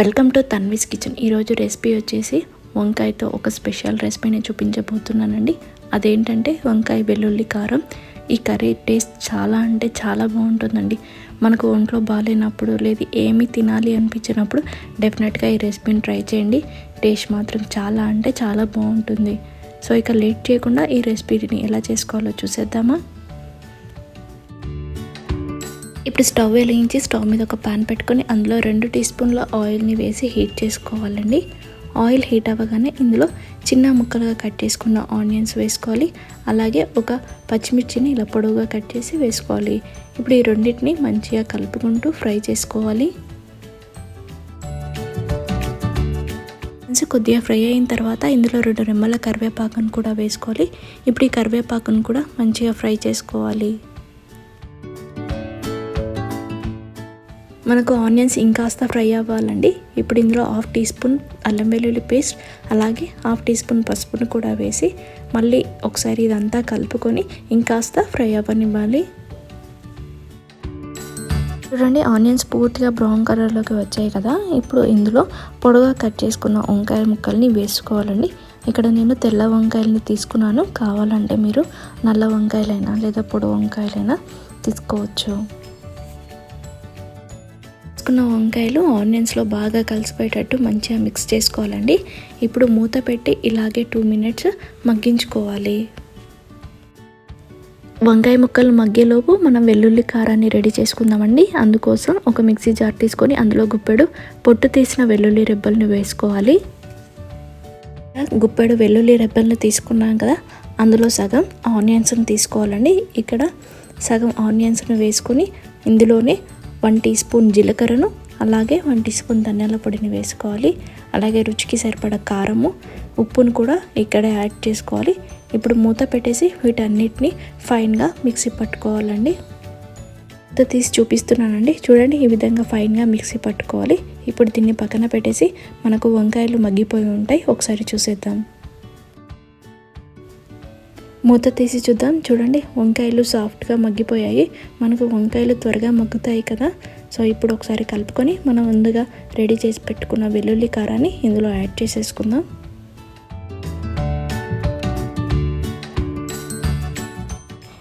Welcome to Tanvi's kitchen. ఈరోజు recipe వచ్చేసి వంకాయతో ఒక స్పెషల్ రెసిపీని చూపించబోతున్నానండి. అదేంటంటే వంకాయ వెల్లుల్లి కారం. ఈ కర్రీ టేస్ట్ చాలా అంటే చాలా బాగుంటుందండి. మనకు ఒంట్లో బాగాలేనప్పుడు లేదు ఏమి తినాలి అనిపించినప్పుడు డెఫినెట్గా ఈ రెసిపీని ట్రై చేయండి. టేస్ట్ మాత్రం చాలా అంటే చాలా బాగుంటుంది. సో ఇక లేట్ చేయకుండా ఈ రెసిపీని ఎలా చేసుకోవాలో చూసేద్దామా? స్టవ్ వెలిగించి స్టవ్ మీద ఒక పాన్ పెట్టుకొని అందులో రెండు టీ స్పూన్ల ఆయిల్ని వేసి హీట్ చేసుకోవాలండి. ఆయిల్ హీట్ అవ్వగానే ఇందులో చిన్న ముక్కలుగా కట్ చేసుకున్న ఆనియన్స్ వేసుకోవాలి. అలాగే ఒక పచ్చిమిర్చిని ఇలా పొడవుగా కట్ చేసి వేసుకోవాలి. ఇప్పుడు ఈ రెండింటిని మంచిగా కలుపుకుంటూ ఫ్రై చేసుకోవాలి. కొద్దిగా ఫ్రై అయిన తర్వాత ఇందులో రెండు రెమ్మల కరివేపాకును కూడా వేసుకోవాలి. ఇప్పుడు ఈ కరివేపాకును కూడా మంచిగా ఫ్రై చేసుకోవాలి. మనకు ఆనియన్స్ ఇంకాస్త ఫ్రై అవ్వాలండి. ఇప్పుడు ఇందులో హాఫ్ టీ స్పూన్ అల్లం వెల్లుల్లి పేస్ట్ అలాగే హాఫ్ టీ స్పూన్ పసుపును కూడా వేసి మళ్ళీ ఒకసారి ఇదంతా కలుపుకొని ఇంకాస్త ఫ్రై అవ్వనివ్వాలి. చూడండి ఆనియన్స్ పూర్తిగా బ్రౌన్ కలర్లోకి వచ్చాయి కదా. ఇప్పుడు ఇందులో పొడవుగా కట్ చేసుకున్న వంకాయ ముక్కల్ని వేసుకోవాలండి. ఇక్కడ నేను తెల్ల వంకాయలని తీసుకున్నాను. కావాలంటే మీరు నల్ల వంకాయలైనా లేదా పొడవు వంకాయలైనా తీసుకోవచ్చు. తీసుకున్న వంకాయలు ఆనియన్స్లో బాగా కలిసిపోయేటట్టు మంచిగా మిక్స్ చేసుకోవాలండి. ఇప్పుడు మూత పెట్టి ఇలాగే టూ మినిట్స్ మగ్గించుకోవాలి. వంకాయ ముక్కలు మగ్గేలోపు మనం వెల్లుల్లి కారాన్ని రెడీ చేసుకుందామండి. అందుకోసం ఒక మిక్సీ జార్ తీసుకొని అందులో గుప్పెడు పొట్టు తీసిన వెల్లుల్లి రెబ్బల్ని వేసుకోవాలి. గుప్పెడు వెల్లుల్లి రెబ్బల్ని తీసుకున్నాం కదా అందులో సగం ఆనియన్స్ని తీసుకోవాలండి. ఇక్కడ సగం ఆనియన్స్ని వేసుకొని ఇందులోనే వన్ టీ స్పూన్ జీలకర్రను అలాగే వన్ టీ స్పూన్ ధనియాల పొడిని వేసుకోవాలి. అలాగే రుచికి సరిపడ కారము ఉప్పును కూడా ఇక్కడే యాడ్ చేసుకోవాలి. ఇప్పుడు మూత పెట్టేసి వీటన్నిటిని ఫైన్గా మిక్సీ పట్టుకోవాలండి. మూత తీసి చూపిస్తున్నానండి. చూడండి ఈ విధంగా ఫైన్గా మిక్సీ పట్టుకోవాలి. ఇప్పుడు దీన్ని పక్కన పెట్టేసి మనకు వంకాయలు మగ్గిపోయి ఉంటాయి. ఒకసారి చూసేద్దాం. మూత తీసి చూద్దాం. చూడండి వంకాయలు సాఫ్ట్గా మగ్గిపోయాయి. మనకు వంకాయలు త్వరగా మగ్గుతాయి కదా. సో ఇప్పుడు ఒకసారి కలుపుకొని మనం ముందుగా రెడీ చేసి పెట్టుకున్న వెల్లుల్లి కారాన్ని ఇందులో యాడ్ చేసేసుకుందాం.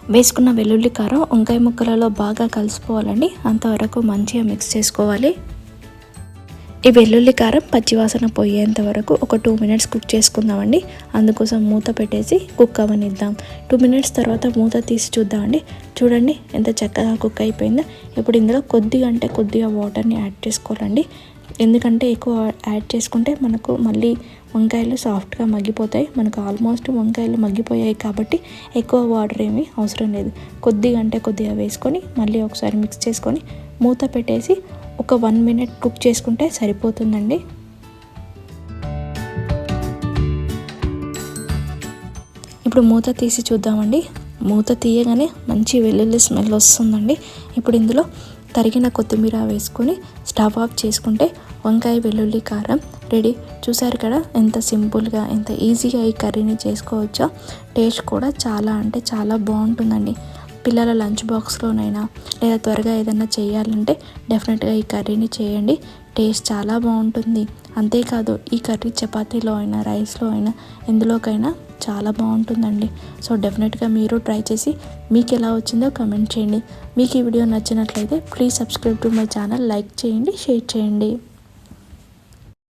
వేసుకున్న వెల్లుల్లి కారం వంకాయ ముక్కలలో బాగా కలిసిపోవాలండి. అంతవరకు మంచిగా మిక్స్ చేసుకోవాలి. ఈ వెల్లుల్లి కారం పచ్చివాసన పోయేంత వరకు ఒక టూ మినిట్స్ కుక్ చేసుకుందామండి. అందుకోసం మూత పెట్టేసి కుక్ అవ్వనిద్దాం టూ మినిట్స్ తర్వాత మూత తీసి చూద్దామండి. చూడండి ఎంత చక్కగా కుక్ అయిపోయిందో. ఇప్పుడు ఇందులో కొద్దిగా అంటే కొద్దిగా వాటర్ని యాడ్ చేసుకోవాలండి. ఎందుకంటే ఎక్కువ యాడ్ చేసుకుంటే మనకు మళ్ళీ వంకాయలు సాఫ్ట్గా మగ్గిపోతాయి. మనకు ఆల్మోస్ట్ వంకాయలు మగ్గిపోయాయి కాబట్టి ఎక్కువ వాటర్ ఏమీ అవసరం లేదు. కొద్దిగా అంటే కొద్దిగా వేసుకొని మళ్ళీ ఒకసారి మిక్స్ చేసుకొని మూత పెట్టేసి ఒక వన్ మినిట్ కుక్ చేసుకుంటే సరిపోతుందండి. ఇప్పుడు మూత తీసి చూద్దామండి. మూత తీయగానే మంచి వెల్లుల్లి స్మెల్ వస్తుందండి. ఇప్పుడు ఇందులో తరిగిన కొత్తిమీర వేసుకొని స్టవ్ ఆఫ్ చేసుకుంటే వంకాయ వెల్లుల్లి కారం రెడీ. చూసారు కదా ఎంత సింపుల్గా ఎంత ఈజీగా ఈ కర్రీని చేసుకోవచ్చో. టేస్ట్ కూడా చాలా అంటే చాలా బాగుంటుందండి. పిల్లల లంచ్ బాక్స్లోనైనా లేదా త్వరగా ఏదైనా చేయాలంటే డెఫినెట్గా ఈ కర్రీని చేయండి. టేస్ట్ చాలా బాగుంటుంది. అంతేకాదు ఈ కర్రీ చపాతీలో అయినా రైస్లో అయినా ఎందులోకైనా చాలా బాగుంటుందండి. సో డెఫినెట్గా మీరు ట్రై చేసి మీకు ఎలా వచ్చిందో కమెంట్ చేయండి. మీకు ఈ వీడియో నచ్చినట్లయితే please subscribe to my channel like చేయండి షేర్ చేయండి.